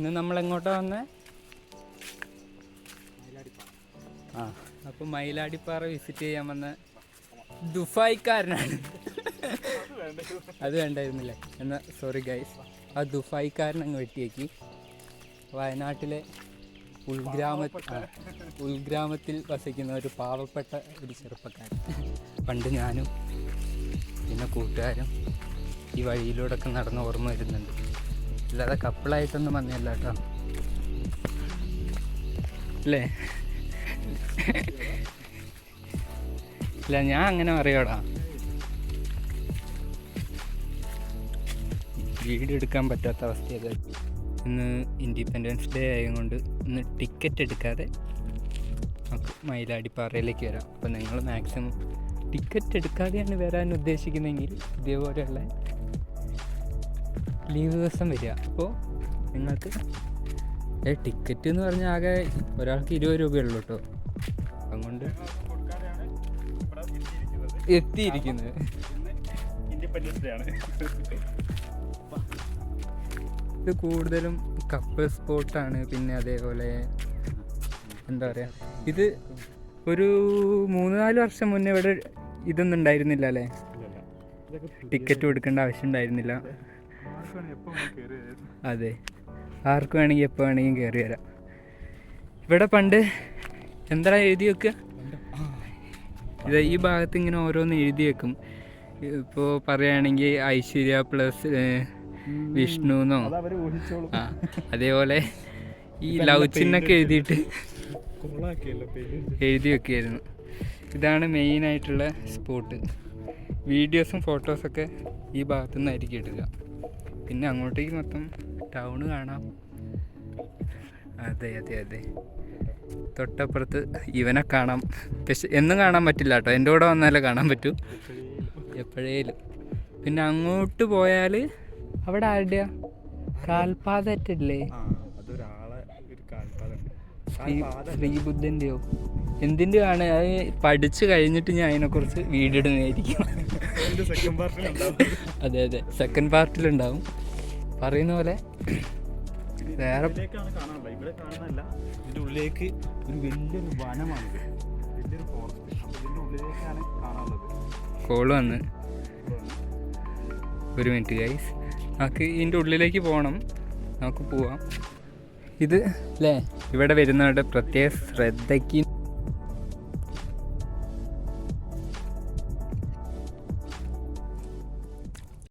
ഇന്ന് നമ്മൾ എങ്ങോട്ടാ വന്നേ? ആ അപ്പോൾ മയിലാടിപ്പാറ വിസിറ്റ് ചെയ്യാൻ വന്ന ദുഫായിക്കാരനാണ്. അത് വേണ്ടായിരുന്നില്ലേ? എന്നാ സോറി ഗൈസ് ആ ദുഫായിക്കാരൻ അങ്ങ് വെട്ടിയേക്ക്. വയനാട്ടിലെ ഉൾഗ്രാമ ഉൾഗ്രാമത്തിൽ വസിക്കുന്ന ഒരു പാവപ്പെട്ട ഒരു ചെറുപ്പക്കാരൻ. പണ്ട് ഞാനും പിന്നെ കൂട്ടുകാരും ഈ വഴിയിലൂടെ ഒക്കെ നടന്ന് ഓർമ്മ വരുന്നുണ്ട്. അല്ലാതെ കപ്പിളായിട്ടൊന്നും വന്നില്ല കേട്ടോ. അല്ലേ? ഇല്ല ഞാൻ അങ്ങനെ അറിയാടാ വീഡിയോ എടുക്കാൻ പറ്റാത്ത അവസ്ഥയൊക്കെ ഇന്ന് ഇൻഡിപെൻഡൻസ് ഡേ ആയതുകൊണ്ട് ഇന്ന് ടിക്കറ്റ് എടുക്കാതെ നമുക്ക് മയിലാടിപ്പാറയിലേക്ക് വരാം. അപ്പോൾ നിങ്ങൾ മാക്സിമം ടിക്കറ്റ് എടുക്കാതെയാണ് വരാൻ ഉദ്ദേശിക്കുന്നതെങ്കിൽ ഇതേപോലെയുള്ള ലീവ് ദിവസം വരിക. അപ്പോൾ നിങ്ങൾക്ക് ടിക്കറ്റ് എന്ന് പറഞ്ഞാൽ ആകെ ഒരാൾക്ക് ഇരുപത് രൂപയുള്ളൂ കേട്ടോ അതുകൊണ്ട് എത്തിയിരിക്കുന്നത്. ഇത് കൂടുതലും കപ്പിൾ സ്പോട്ടാണ് പിന്നെ അതേപോലെ എന്താ പറയുക ഇത് ഒരു മൂന്ന് നാല് വർഷം മുന്നേ ഇവിടെ ഇതൊന്നും ഉണ്ടായിരുന്നില്ല അല്ലേ? ടിക്കറ്റ് കൊടുക്കേണ്ട ആവശ്യം ഉണ്ടായിരുന്നില്ല. അതെ. ആർക്ക് വേണമെങ്കിൽ എപ്പോൾ വേണമെങ്കിലും കയറി വരാം. ഇവിടെ പണ്ട് എന്താ എഴുതി വെക്കുക ഇത് ഈ ഭാഗത്ത് ഇങ്ങനെ ഓരോന്ന് എഴുതി വെക്കും. ഇപ്പോൾ പറയുകയാണെങ്കിൽ ഐശ്വര്യ പ്ലസ് വിഷ്ണു എന്നോ? ആ അതേപോലെ ഈ ലവ് ചിന്നൊക്കെ എഴുതിയിട്ട് എഴുതി വെക്കുകയായിരുന്നു ഇതാണ് മെയിൻ ആയിട്ടുള്ള സ്പോട്ട് വീഡിയോസും ഫോട്ടോസൊക്കെ ഈ ഭാഗത്തു നിന്നായിരിക്കും എടുക്കുക. പിന്നെ അങ്ങോട്ടേക്ക് മൊത്തം ടൗൺ കാണാം. അതെ അതെ അതെ. തൊട്ടപ്പുറത്ത് ഇവനെ കാണാം. പക്ഷെ എന്നും കാണാൻ പറ്റില്ല കേട്ടോ. എന്റെ കൂടെ വന്നാലേ കാണാൻ പറ്റൂ. എപ്പോഴേലും. പിന്നെ അങ്ങോട്ട് പോയാൽ അവിടെ ആരുടെയാ? കാൽപാതറ്റല്ലേ ശ്രീബുദ്ധന്റെയോ എന്തിന്റെയോ ആണ്. അത് പഠിച്ചു കഴിഞ്ഞിട്ട് ഞാൻ അതിനെക്കുറിച്ച് വീഡിയോ ഇടുന്നതായിരിക്കും. അതെ അതെ. സെക്കൻഡ് പാർട്ടിലുണ്ടാവും പറയുന്ന പോലെ വേറെ ഇതിന്റെ ഉള്ളിലേക്ക് ഒരു വലിയൊരു വനമാണ് വലിയൊരു ഫോറസ്റ്റ് ഉള്ളിലേക്കാണ് കാണാനുള്ളത്. കോൾ വന്ന്. ഒരു മിനിറ്റ് ഗൈസ് നമുക്ക് ഇതിന്റെ ഉള്ളിലേക്ക് പോകണം നമുക്ക് പോവാം. ഇത് അല്ലേ ഇവിടെ വരുന്നവരുടെ പ്രത്യേക ശ്രദ്ധയ്ക്ക്